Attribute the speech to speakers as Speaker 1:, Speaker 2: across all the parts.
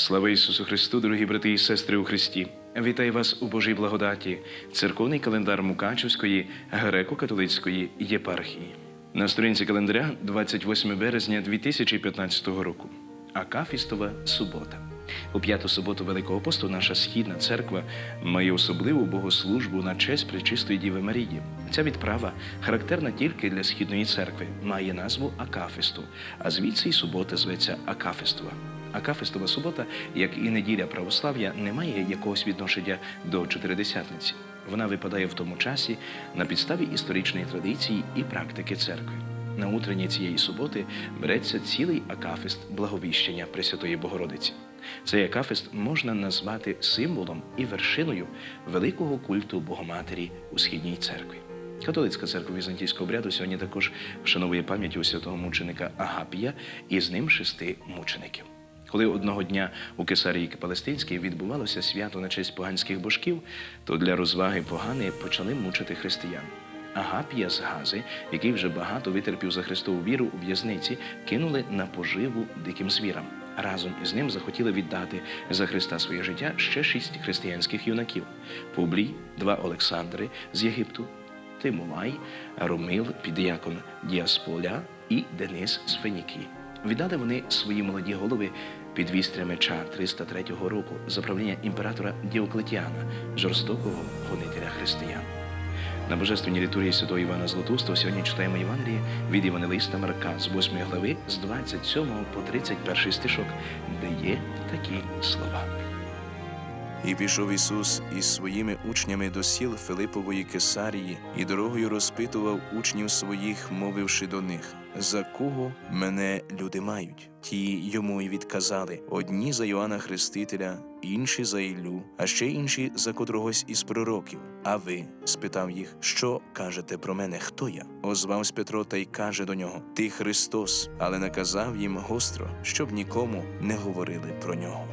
Speaker 1: Слава Ісусу Христу, дорогі брати і сестри у Христі! Вітаю вас у Божій благодаті, церковний календар Мукачівської греко-католицької єпархії. На сторінці календаря 28 березня 2015 року. Акафістова субота. У п'яту суботу Великого посту наша східна церква має особливу богослужбу на честь Пречистої Діви Марії. Ця відправа характерна тільки для східної церкви, має назву Акафісту, а звідси й субота зветься Акафістова. Акафистова субота, як і неділя православ'я, не має якогось відношення до чотиридесятниці. Вона випадає в тому часі на підставі історичної традиції і практики церкви. На утренні цієї суботи береться цілий акафист благовіщення Пресвятої Богородиці. Цей акафист можна назвати символом і вершиною великого культу Богоматері у східній церкві. Католицька церква візантійського обряду сьогодні також вшановує пам'ять у святого мученика Агапія і з ним шести мучеників. Коли одного дня у Кесарії Палестинській відбувалося свято на честь поганських божків, то для розваги погани почали мучити християн. Агапія з Гази, який вже багато витерпів за Христову віру у в'язниці, кинули на поживу диким звірам. Разом із ним захотіли віддати за Христа своє життя ще шість християнських юнаків: Публій, два Олександри з Єгипту, Тимовай, Ромил, піддіякон Діасполя і Денис з Фенікії. Віддали вони свої молоді голови під вістря меча 303 року за правління імператора Діоклетіана, жорстокого гонителя християн. На божественній літургії святого Івана Златоустого сьогодні читаємо Євангеліє від Євангелиста Марка з 8 глави з 27 по 31 стишок, де є такі слова.
Speaker 2: І пішов Ісус із своїми учнями до сіл Филипової Кесарії, і дорогою розпитував учнів своїх, мовивши до них: За кого мене люди мають? Ті йому й відказали: одні за Йоанна Хрестителя, інші за Іллю, а ще інші за котрогось із пророків. А ви? спитав їх, що кажете про мене? Хто я? Озвався Петро та й каже до нього: Ти Христос, але наказав їм гостро, щоб нікому не говорили про нього.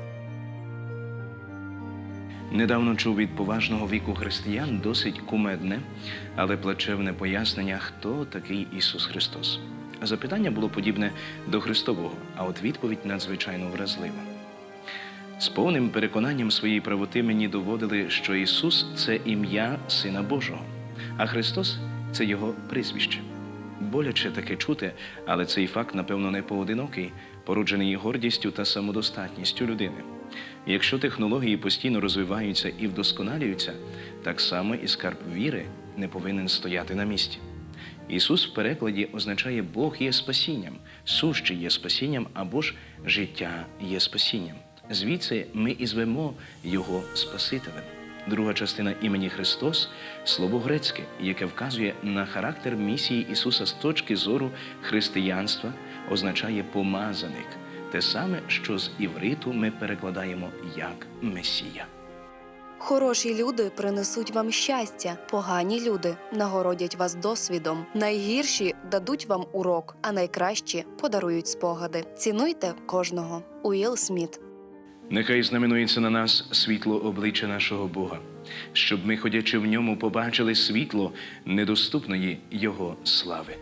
Speaker 1: Недавно чув від поважного віку християн досить кумедне, але плачевне пояснення, хто такий Ісус Христос. Запитання було подібне до Христового, а от відповідь надзвичайно вразлива. З повним переконанням своєї правоти мені доводили, що Ісус це ім'я Сина Божого, а Христос це Його прізвище. Боляче таке чути, але цей факт, напевно, не поодинокий, породжений гордістю та самодостатністю людини. Якщо технології постійно розвиваються і вдосконалюються, так само і скарб віри не повинен стояти на місці. Ісус в перекладі означає Бог є спасінням, сущий є спасінням або ж життя є спасінням. Звідси ми і звемо Його Спасителем. Друга частина імені Христос слово грецьке, яке вказує на характер місії Ісуса з точки зору християнства, означає помазаник, те саме, що з івриту ми перекладаємо як Месія.
Speaker 3: Хороші люди принесуть вам щастя, погані люди нагородять вас досвідом. Найгірші дадуть вам урок, а найкращі подарують спогади. Цінуйте кожного. Уіл Сміт.
Speaker 1: Нехай знаменується на нас світло обличчя нашого Бога, щоб ми, ходячи в ньому, побачили світло недоступної Його слави.